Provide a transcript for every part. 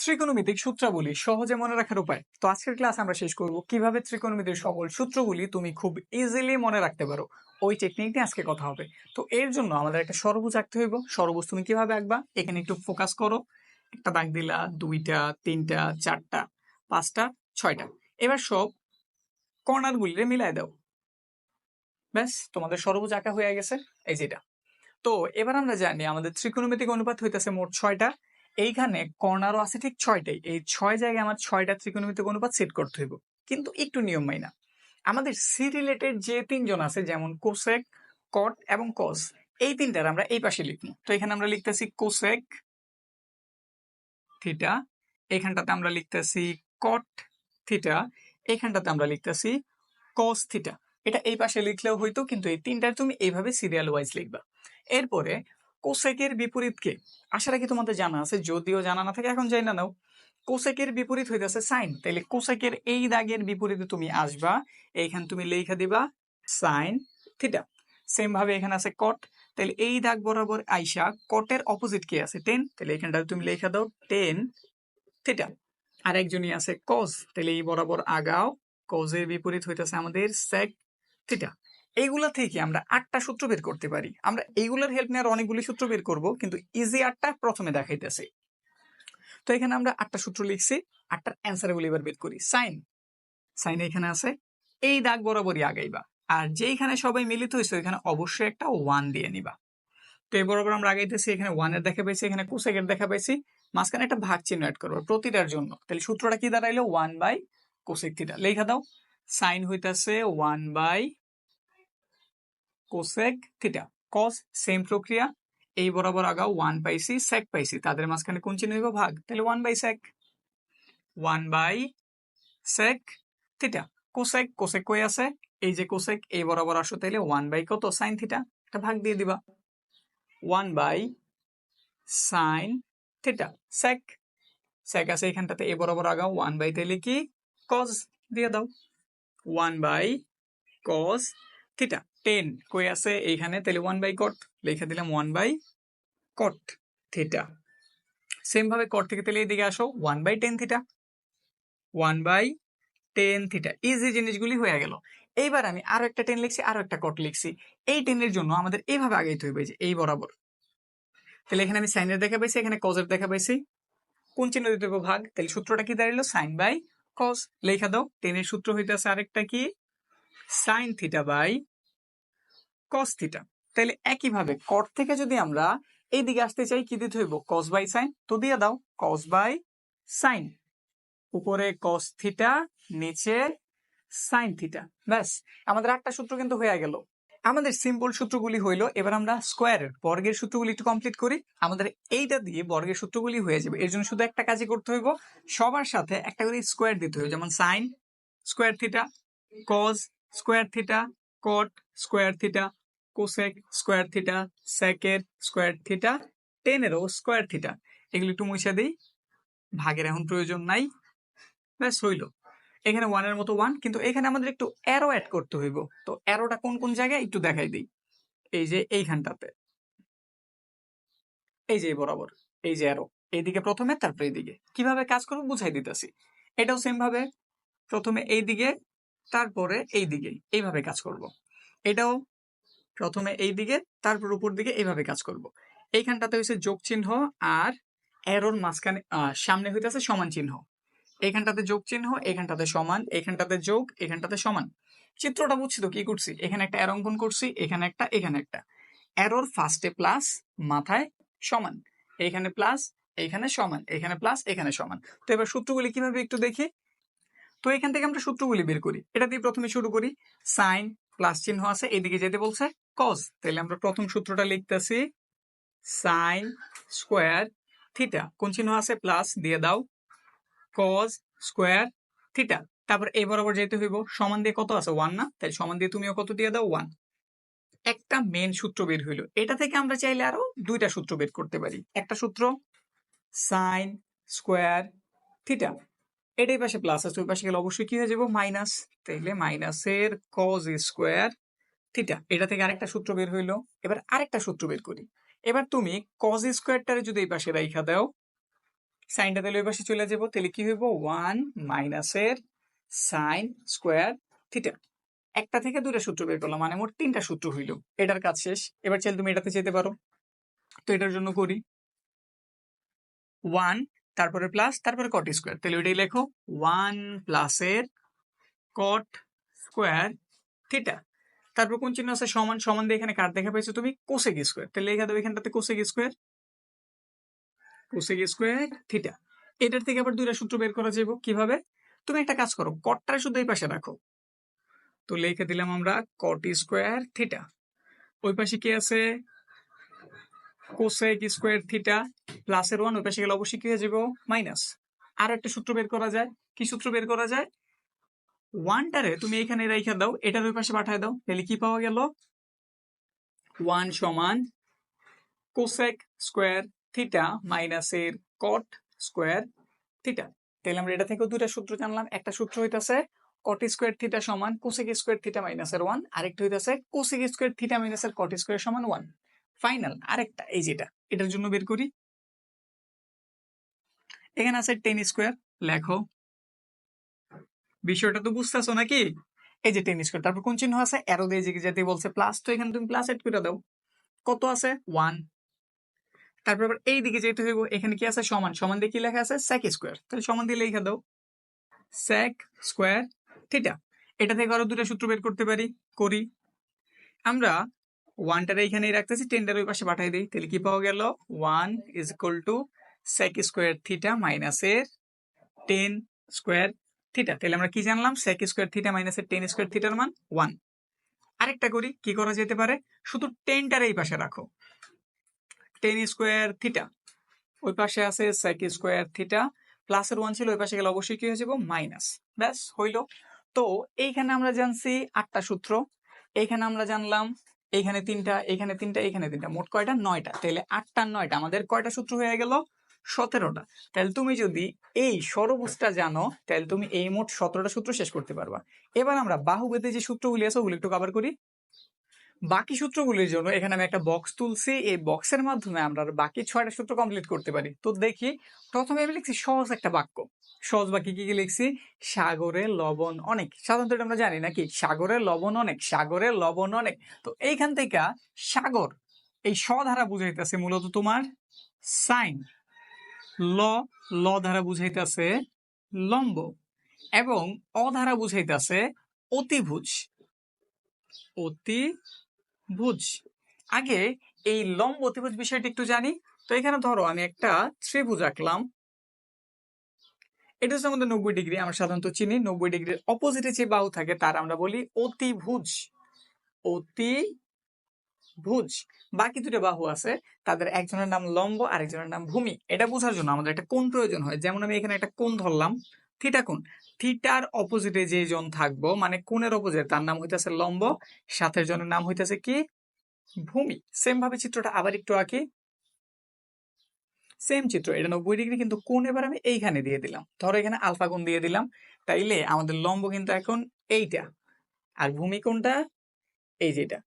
ত্রিকোণমিতিক সূত্রাবলী সহজে মনে রাখার উপায়। তো আজকের ক্লাস আমরা শেষ করব। কীভাবে ত্রিকোণমিতির সকল সূত্রগুলি তুমি খুব ইজিলি মনে রাখতে পারো? ওই টেকনিক নিয়ে আজকে কথা হবে। তো এর জন্য আমাদের একটা সরবুজ আঁকতে হইব। সরবুজ তুমি কীভাবে আঁকবা? এখানে একটু ফোকাস করো। একটা দাগ দিলা, দুইটা, তিনটা, চারটা, পাঁচটা, ছয়টা। এবার সব কর্নার গুলিরে মিলাই দাও। ব্যাস, তোমাদের সরবুজ আঁকা হয়ে গেছে। এই যেটা তো এবার আমরা জানি আমাদের ত্রিকোণমিতিক অনুপাত হইতেছে মোট ছয়টা। এইখানে কর্নারও আছে ঠিক ছয়টাই। এই ছয় জায়গায় আমার ছয়টা ত্রিকোণমিতিক অনুপাত সেট করতে হইব। কিন্তু একটু নিয়ম মাইনা। আমাদের সি রিলেটেড যে তিনজন আছে, যেমন কোসেক কট এবং কস এই তিনটার আমরা এই পাশে লিখব। তো এখানে আমরা লিখতেছি কোসেক থিটা এখানটাতে আমরা লিখতেছি কট থিটা এখানটাতে আমরা লিখতেছি কস থিটা এটা এই পাশে লিখলেও হইতো, কিন্তু এই তিনটার তুমি এইভাবে সিরিয়াল ওয়াইজ লিখবা। এরপরে কোসেকের বিপরীত কে আশা রাখি তোমাদের জানা আছে, যদিও জানা না থাকে, এখন যাই না নাও। কোসেকের বিপরীত হইতেছে সাইন। তাহলে কোসেকের এই দাগের বিপরীতে তুমি আসবা, এইখানে তুমি লেখা দিবা, সাইন, থিটা। সেম ভাবে এখানে আছে কট। তাহলে এই দাগ বরাবর আইসা, কটের অপোজিট কি আছে? টেন। তাহলে এখানটা তুমি লেখা দাও, টেন, থিটা। আর একজনই আছে কজ। তাহলে এই বরাবর আগাও, কজের বিপরীত হইতেছে আমাদের সেক থিটা। এইগুলা থেকে আমরা আটটা সূত্র বের করতে পারি। আমরা এইগুলোর হেল্প নেওয়ার অনেকগুলি সূত্র বের করব, কিন্তু ইজি আটটা প্রথমে দেখাইতেছি। তো এখানে আমরা আটটা সূত্র লিখছি, আটটার অ্যান্সার গুলি এবার বের করি। সাইন সাইন এখানে আছে, এই দাগ বরাবরই আগাইবা। আর যেইখানে সবাই মিলিত হয়েছে ওইখানে অবশ্যই একটা ওয়ান দিয়ে নিবা। তো এই বরাবর আমরা আগাইতেছি, এখানে ওয়ানের দেখা পাইছি, এখানে কোসেকের দেখা পাইছি। মাঝখানে একটা ভাগ চিহ্ন অ্যাড করব প্রতিটার জন্য। তাহলে সূত্রটা কি দাঁড়াইলো? ওয়ান বাই কোসেক থিটা লেখা দাও। সাইন হইতাছে one by cosec theta cos same প্রক্রিয়া এই বরাবর আগাও ওয়ান পাইছি সেক পাইছি তাদের মাঝখানে কোন চিহ্ন হইব? ভাগ। তাহলে one by sec one by sec theta cosec cosec কই আছে? এই যে কোসেক এই বরাবর আসো, তাইলে ওয়ান বাই কত? সাইন থিটা একটা ভাগ দিয়ে দিবা। One by sine theta sec sec আছে এখানটাতে এ বরাবর আগাও ওয়ান বাই তাইলে কি? কজ দিয়ে দাও। One by cos theta tan, কই আছে? এইখানে তাহলে ওয়ান বাই কট লেখা দিলাম one by cot theta same ভাবে কট থেকে তাহলে এদিকে আসো one by tan theta one by tan theta easy জিনিসগুলি হয়ে গেল। এইবার আমি আরও একটা টেন লিখছি, আরও একটা কট লিখছি। এই টেনের জন্য আমাদের এইভাবে আগাইতে হইবে যে, এই বরাবর। তাহলে এখানে আমি সাইনের দেখা পাইছি, এখানে কজের দেখা পাইছি। কোন চিহ্ন দিতে হবে ভাগ? তাহলে সূত্রটা কি দাঁড়াল সাইন বাই কজ লেখা দাও টেনের সূত্র হইতেছে আরেকটা কি? Sine theta by cos theta তাহলে একইভাবে কট থেকে যদি আমরা এই দিকে আসতে চাই কি দিতে হইব? কস বাই সাইন তো দিয়ে দাও কস বাই সাইন উপরে কস থিটা নিচে সাইন থিটা ব্যাস আমাদের আটটা সূত্র কিন্তু হয়ে গেল। আমাদের সিম্পল সূত্রগুলি হইল এবার আমরা স্কোয়ারের বর্গের সূত্রগুলি একটু কমপ্লিট করি। আমাদের এইটা দিয়ে বর্গের সূত্রগুলি হয়ে যাবে। এর জন্য শুধু একটা কাজই করতে হইব সবার সাথে একটা করে স্কোয়ার দিতে হবে যেমন sine square theta cos square theta cot square theta cosec square theta সেকের square theta টেনেরও স্কোয়ার থিটা এগুলো একটু মুছে দিই। ভাগের এখন প্রয়োজন নাই। ব্যাস, হইল। এখানে ওয়ানের মতো ওয়ান কিন্তু এখানে আমাদের একটু অ্যারো অ্যাড করতে হইব। তো অ্যারোটা কোন কোন জায়গায় একটু দেখাই দিই। এই যে এইখানটাতে। এই যে বরাবর, এই যে অ্যারো এইদিকে প্রথমে, তারপরে এইদিকে। কীভাবে কাজ করব বুঝাই দিতেছি। এটাও সেম ভাবে। প্রথমে এই দিকে তারপরে এই দিকে এইভাবে কাজ করব। এটাও প্রথমে এই দিকে, তারপর উপর দিকে এইভাবে কাজ করব। এইখানটাতে হয়েছে যোগ চিহ্ন আর এরোর মাঝখানে সামনে হইতেছে সমান চিহ্ন। এখানটাতে যোগ চিহ্ন এখানটাতে সমান এখানটাতে যোগ এখানটাতে সমান। চিত্রটা বুঝছি তো কি করছি? এখানে একটা এর অঙ্কন করছি, এখানে একটা এখানে একটা। এরোর ফার্স্টে প্লাস মাথায় সমান। এখানে প্লাস এখানে সমান এখানে প্লাস এখানে সমান। তো এবার সূত্রগুলি কীভাবে একটু দেখি? তো এখান থেকে আমরা সূত্রগুলি বের করি। এটা দিয়ে প্রথমে শুরু করি। সাইন প্লাস চিহ্ন আছে, এদিকে যেতে বলছে কজ তাহলে আমরা প্রথম সূত্রটা লিখতেছি সাইন স্কোয়ার থিটা কোন চিহ্ন আছে? প্লাস দিয়ে দাও কজ স্কোয়ার থিটা তারপর এই বরাবর যেতে হইব, সমান দিয়ে কত আছে? ওয়ান না? তাই সমান দিয়ে তুমিও কত দিয়ে দাও? ওয়ান একটা মেন সূত্র বের হইল। এটা থেকে আমরা চাইলে আরও দুইটা সূত্র বের করতে পারি। একটা সূত্র সাইন স্কোয়ার থিটা এটাই পাশে প্লাস আছে, ওই পাশে গেলে অবশ্যই কি হয়ে যাব? মাইনাস তাইলে মাইনাসের কজ স্কোয়ার থিটা এটা থেকে আরেকটা সূত্র বের হইল। এবার আরেকটা সূত্র বের করি। এবার তুমি কজ স্কোয়ারটারে যদি এই পাশে রাইখা দাও সাইনটা তাহলে ওই পাশে চলে যাব তাহলে কি হইব? ওয়ান মাইনাসের সাইন স্কোয়ার থিটা একটা থেকে দুটা সূত্র বের করলাম মানে মোট তিনটা সূত্র হইল। এটার কাজ শেষ। এবার চাইলে তুমি এটাতে যেতে পারো। তো এটার জন্য করি। ওয়ান তারপরে প্লাস তারপরে কট স্কোয়ার তাহলে ওইটাই লেখো ওয়ান প্লাসের কট স্কোয়ার থিটা তারপর কোন চিহ্ন আছে? সমান সমান দিয়ে এখানে কার দেখা পাইছো তুমি? কোসেক স্কোয়ার তাহলে লেখা দেবো এখানটাতে cosec square cosec square theta এটার থেকে আবার দুইটা সূত্র বের করা যাবে কীভাবে? তুমি একটা কাজ করো কটটা শুধু এই পাশে রাখো। তো লিখে দিলাম আমরা কট স্কোয়ার থিটা ওই পাশে কি আছে? কোসেক স্কোয়ার থিটা প্লাসের ওয়ান ওই পাশে গেলে অবশ্যই কি হয়ে যাবে? মাইনাস আর একটা সূত্র বের করা যায়। কি সূত্র বের করা যায়? ওয়ানটারে তুমি এখানে রেখে দাও, এটার ওই পাশে পাঠায় দাও, তাহলে কি পাওয়া গেল? ওয়ান সমান কোসেক স্কোয়ার থিটা মাইনাসের কট স্কোয়ার থিটা তাহলে আমরা এটা থেকেও দুটা সূত্র জানলাম। একটা সূত্র হইতেছে কট স্কোয়ার থিটা সমান কোসেক স্কোয়ার থিটা মাইনাসের ওয়ান আরেকটা হইতেছে কোসেক স্কোয়ার থিটা মাইনাসের কট স্কোয়ার সমান ওয়ান ফাইনাল আরেকটা, এই যেটা, এটার জন্য বের করি। এখানে আছে টেন স্কোয়ার লেখো। বিষয়টা তো বুঝতেছো নাকি? এই যে টেন স্কোয়ার তারপর কোন চিহ্ন আছে? অ্যারো দিয়ে বলছে প্লাস তো এখানে তুমি প্লাস এড করে দাও। কত আছে? ওয়ান তারপর আবার এই দিকে যেতে হইব, এখানে কি আছে? সমান সমান দিয়ে কি লেখা আছে? স্যাক স্কোয়ার তাহলে সমান দিয়ে লেখা দাও। স্যাক স্কোয়ার থিটা এটা থেকে আরও দুটো সূত্র বের করতে পারি, করি। আমরা ওয়ানটার এইখানেই রাখতেছি টেনটার ওই পাশে পাঠাই দিই। তাহলে কি পাওয়া গেল? One is equal to sec square theta মাইনাসের টেন স্কোয়ার থিটা তাহলে আমরা কি জানলাম? সেক স্কোয়ার থিটা মাইনাসের টেন স্কোয়ার থিটার মান ওয়ান আরেকটা করি, কি করা যেতে পারে? শুধু টেনটার এই পাশে রাখো। টেন স্কোয়ার থিটা ওই পাশে আছে সেক স্কোয়ার থিটা প্লাসের ওয়ান ছিল, ওই পাশে গেলে অবশ্যই কি হয়ে যাব? মাইনাস ব্যাস, হইল। তো এইখানে আমরা জানছি আটটা সূত্র। এইখানে আমরা জানলাম এইখানে তিনটা, এখানে তিনটা এখানে তিনটা, মোট কয়টা? নয়টা। তাহলে আটটা, নয়টা। আমাদের কয়টা সূত্র হয়ে গেল? সতেরোটা। তাহলে তুমি যদি এই সরবুজটা জানো তাহলে তুমি এই মোট সতেরোটা সূত্র শেষ করতে পারবা। এবার আমরা বাহুবেদে যে সূত্রগুলি আছে, ওগুলো একটু কভার করি। বাকি সূত্রগুলির জন্য এখানে আমি একটা বক্স তুলছি। এই বক্সের মাধ্যমে আমরা বাকি ছয়টা সূত্র কমপ্লিট করতে পারি। তো দেখি, প্রথমে আমি লিখছি সহজ একটা বাক্য। সহজ বাক্য কি কি লিখছি? সাগরে লবণ অনেক। সাধারণত এটা আমরা জানি নাকি? সাগরে লবণ অনেক, সাগরে লবণ অনেক। তো এইখান থেকে সাগর, এই স ধারা বুঝাইতেছে মূলত তোমার সাইন। ল ল ধারা বুঝাইতেছে লম্ব এবং অ ধারা বুঝাইতেছে অতিভুজ অতিভুজ আগে এই লম্ব অতিভুজ বিষয়টি একটু জানি। তো এখানে ধরো আমি একটা ত্রিভুজ আঁকলাম। এটা হচ্ছে আমাদের নব্বই ডিগ্রি, আমরা সাধারণত চিনি। নব্বই ডিগ্রির অপোজিটে যে বাহু থাকে তার আমরা বলি অতিভুজ। অতি ভুজ বাকি দুটো বাহু আছে, তাদের একজনের নাম লম্ব আর একজনের নাম ভূমি। এটা বোঝার জন্য আমাদের একটা কোণ প্রয়োজন হয়। যেমন আমি এখানে একটা কোণ ধরলাম থিটা কোণ। থিটার অপোজিটে যে জন থাকব মানে কোণের অপোজিট, তার নাম হইতেছে লম্ব, সাথের জনের নাম হইতেছে কি? ভূমি। সেম ভাবে চিত্রটা আবার একটু আঁকি। সেম চিত্র, এটা নব্বই ডিগ্রি, কিন্তু কোণ এবার আমি এইখানে দিয়ে দিলাম। ধরো এখানে আলফা কোণ দিয়ে দিলাম, তাইলে আমাদের লম্ব কিন্তু এখন এইটা। আর ভূমি কোণটা এই যেটা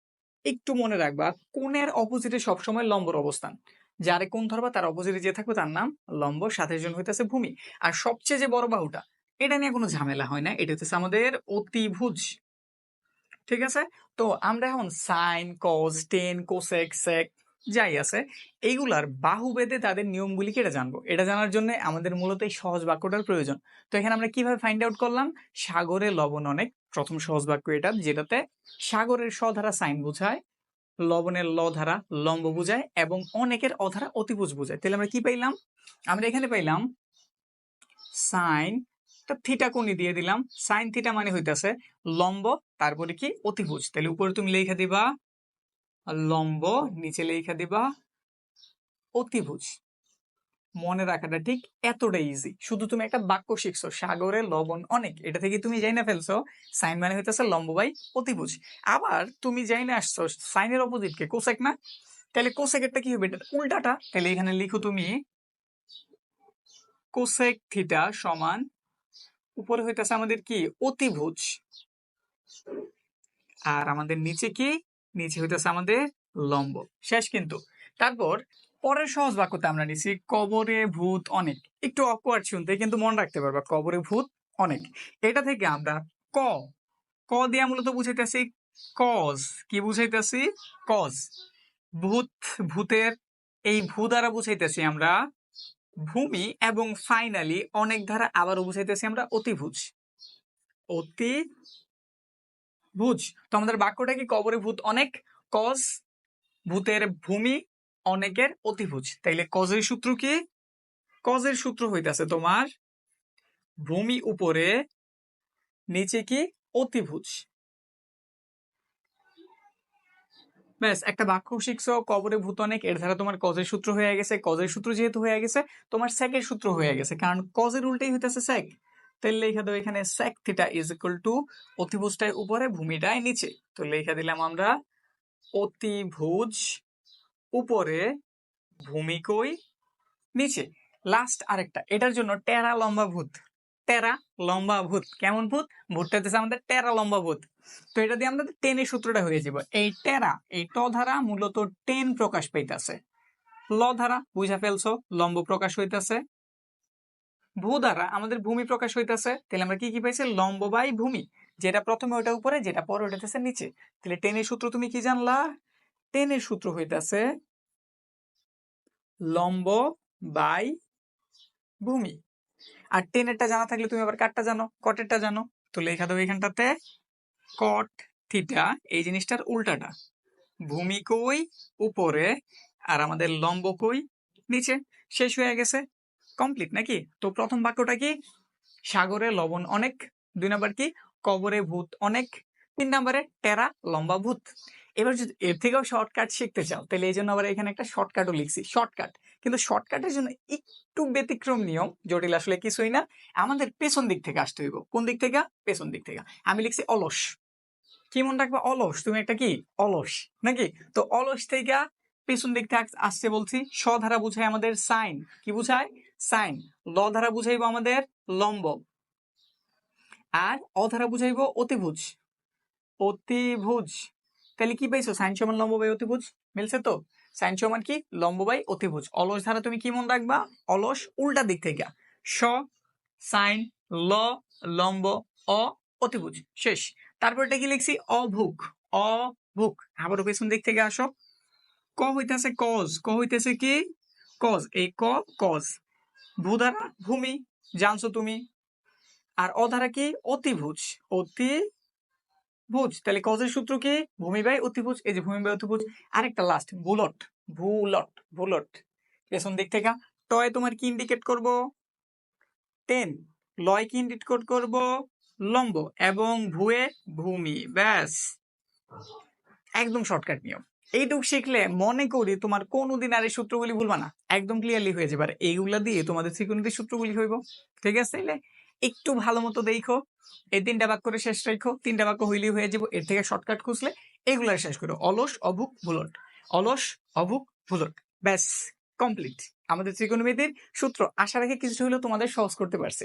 একটু মনে রাখবা, কোণের অপোজিটে সবসময় লম্বর অবস্থান। যারে কোণ ধরবা, তার অপোজিটে যে থাকবে, তার নাম লম্ব সাথে জন হইতেছে ভূমি। আর সবচেয়ে যে বড় বাহুটা এটা নিয়ে কোনো ঝামেলা হয় না। এটা হচ্ছে আমাদের অতিভুজ। ঠিক আছে? তো আমরা এখন sine cos tan, cosec, sec যাই আছে, এইগুলার বাহু বেঁধে তাদের নিয়মগুলিকে এটা জানব। এটা জানার জন্য আমাদের মূলত এই সহজ বাক্যটার প্রয়োজন। তো এখানে আমরা কীভাবে ফাইন্ড আউট করলাম? সাগরে লবণ অনেক। প্রথম সহজ বাক্য এটা, যেটাতে সাগরের সধারা সাইন বোঝায়, লবণের ল ধারা লম্ব বোঝায়, এবং অনেকের অধারা অতিভুজ বোঝায়। তাহলে আমরা কি পাইলাম? আমরা এখানে পাইলাম সাইন থিটা কোণি দিয়ে দিলাম। সাইন থিটা মানে হইতাছে লম্ব, তারপরে কি? অতিভুজ। তাহলে উপরে তুমি লেখা দিবা, লম্ব, নিচে লেখা দিবা, অতিভুজ। মনে রাখাটা ঠিক এতটা ইজি শুধু তুমি একটা বাক্য শিখছো, সাগরে লবণ অনেক। এটা থেকে তুমি যাই না ফেলছো সাইন মানে হইতেছে লম্ব বাই অতিভুজ। আবার তুমি যাই না আসছো সাইনের অপোজিট কে কোসেক না? তাহলে কোসেকেরটা কি হবে? এটা উল্টাটা। তাহলে এখানে লিখো তুমি কোসেক থিটা সমান উপরে হইতেছে আমাদের কি? অতিভুজ। আর আমাদের নিচে কি? নিচে হইতেছে আমাদের লম্ব। শেষ কিন্তু। তারপর পরের সহজ বাক্যতে আমরা নিছি, কবরে ভূত অনেক। একটু অকওয়ার্ড শুনতে, কিন্তু মনে রাখতে পারবা, কবরে ভূত অনেক। এটা থেকে আমরা ক ক দিয়া মূলত বুঝাইতেছি কজ কি বুঝাইতেছি? কজ ভূত, ভূতের এই ভূ দ্বারা বুঝাইতেছি আমরা ভূমি এবং ফাইনালি অনেক ধারা আবার বুঝাইতেছি আমরা অতিভুজ। অতি ভুজ তো আমাদের বাক্যটা কি কবরে ভূত অনেক? কজ, ভূতের ভূমি, অনেকের অতিভুজ। তাইলে কজের সূত্র কি? কজের সূত্র হইতাছে তোমার ভূমি উপরে, নিচে কি? অতিভুজ। ব্যাস, একটা বাক্য শিখছো, কবরে ভূত অনেক, এর দ্বারা তোমার কজের সূত্র হয়ে গেছে। কজের সূত্র যেহেতু হয়ে গেছে, তোমার স্যাকের সূত্র হয়ে গেছে, কারণ কজের উল্টেই হইতেছে স্যাক তাহলে লেখা দেবো এখানে sec theta is equal to অতিভুজটায় উপরে ভূমিটায় নিচে। তো লেখা দিলাম আমরা, অতিভুজ উপরে ভূমিকই নিচে। লাস্ট আরেকটা, এটার জন্য টেরা লম্বা ভূত। টেরা লম্বা ভূত। কেমন ভূত? ভূতটা হচ্ছে আমাদের টেরা লম্বা ভূত। তো এটা দিয়ে আমাদের টেনের সূত্রটা হয়ে যাব এই টেরা, এই ট ধারা মূলত টেন প্রকাশ পাইতেছে। ল ধারা, বুঝা ফেলছো? লম্ব প্রকাশ হইতাছে। ভূ দ্বারা আমাদের ভূমি প্রকাশ হইতেছে। তাহলে আমরা কি কি পাইছি? লম্ব বাই ভূমি। যেটা প্রথমে ওটা উপরে, যেটা পরে ওটাতেছে নিচে। তাহলে টেনের সূত্র তুমি কি জানলা? টেনের সূত্র হইতাছে লম্ব বাই ভূমি। আর টেনেরটা জানা থাকলে তুমি আবার কাটটা জানো কটেরটা জানো। তো লেখা দেবো এখানটাতে কট থিটা এই জিনিসটার উল্টাটা। ভূমি কই? উপরে। আর আমাদের লম্ব কই? নিচে। শেষ হয়ে গেছে। কমপ্লিট নাকি? তো প্রথম বাক্যটা কি? সাগরে লবণ অনেক। দুই নাম্বার কি? কবরে ভূত অনেক। তিন নাম্বারে টেরা, লম্বা ভূত। এবার যদি এর থেকেও শর্টকাট শিখতে চাও, তাহলে এই জন্য আবার এখানে একটা শর্টকাটও লিখছি। শর্টকাট কিন্তু শর্টকাটের জন্য একটু ব্যতিক্রম নিয়ম জটিল আসলে কিছুই না। আমাদের পেছন দিক থেকে আসতে হইব। কোন দিক থেকে? পেছন দিক থেকে। আমি লিখছি অলস। কি মনে রাখবে? অলস। তুমি একটা কি? অলস। নাকি? তো অলস থেকে পেছন দিক থেকে আসছে বলছি, স ধারা বুঝায় আমাদের সাইন। কি বুঝায়? সাইন। ল ধারা বুঝাইবো আমাদের লম্ব। আর অধারা বুঝাইবো অতিভুজ। অতিভুজ। তাহলে কি পাইছো? সাইন সমান লম্ব বাই অতিভুজ? মিলছে তো? সাইন সমান কি? লম্ব বাই অতিভুজ। অলস ধারা তুমি কি মন রাখবা? অলস, উল্টা দিক থেকে। স, সাইন, ল, লম্ব, অ, অতিভুজ। শেষ। তারপরটা কি লিখছি? অভুক। অভুক। আবারও পেছন দিক থেকে আসো। ক হইতেছে কজ ক হইতেছে কি? কজ এই ক কজ ভূ ভূমি, জানছো তুমি। আর অধারা কি? অতিভুজ। অতি ভুজ তাহলে কজের সূত্র কি? ভূমি বাই অতিভুজ। এই যে ভূমি বাই অতিভুজ। আরেকটা লাস্ট বুলট। ভুলট ভুলট পেছন দিক থেকে টয় তোমার কি ইন্ডিকেট করব? টেন লয় কি ইন্ডিকেট করব? লম্ব। এবং ভুয়ে ভূমি। ব্যাস। একদম শর্টকাট নিয়ম। এইটুকু শিখলে মনে করি তোমার কোনোদিন আর এই সূত্রগুলি ভুলবা না। একদম ক্লিয়ারলি হয়ে যাবে। আর এইগুলা দিয়ে তোমাদের ত্রিকোণমিতির সূত্রগুলি হইব। ঠিক আছে? একটু ভালো মতো দেখো। এই তিনটা বাক্য করে শেষ রেখো। তিনটা বাক্য হইলেই হয়ে যাব। এর থেকে শর্টকাট খুঁজলে এগুলা শেষ করো। অলস, অভুক, ভুলট। অলস, অভুক, ভুলট। ব্যাস কমপ্লিট আমাদের ত্রিকোণমিতির সূত্র আশা রেখে কিছু হলেও তোমাদের সহজ করতে পারছে।